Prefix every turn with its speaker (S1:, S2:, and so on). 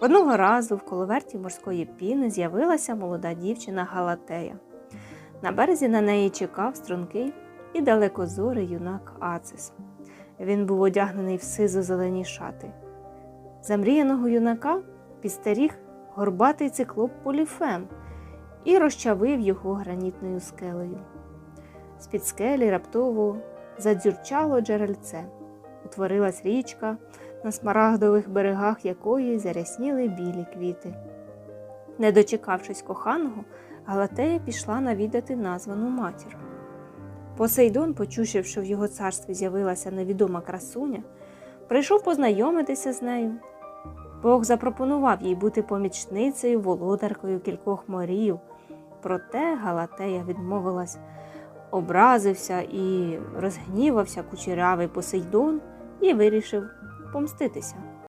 S1: Одного разу в коловерті морської піни з'явилася молода дівчина Галатея. На березі на неї чекав стрункий і далекозорий юнак Ацис. Він був одягнений в сизо-зелені шати. Замріяного юнака підстеріг горбатий циклоп Поліфем і розчавив його гранітною скелею. З-під скелі раптово задзюрчало джерельце. Утворилась річка, на смарагдових берегах якої зарясніли білі квіти. Не дочекавшись коханого, Галатея пішла навідати названу матір. Посейдон, почувши, що в його царстві з'явилася невідома красуня, прийшов познайомитися з нею. Бог запропонував їй бути помічницею, володаркою кількох морів. Проте Галатея відмовилась, образився і розгнівався кучерявий Посейдон і вирішив помститися.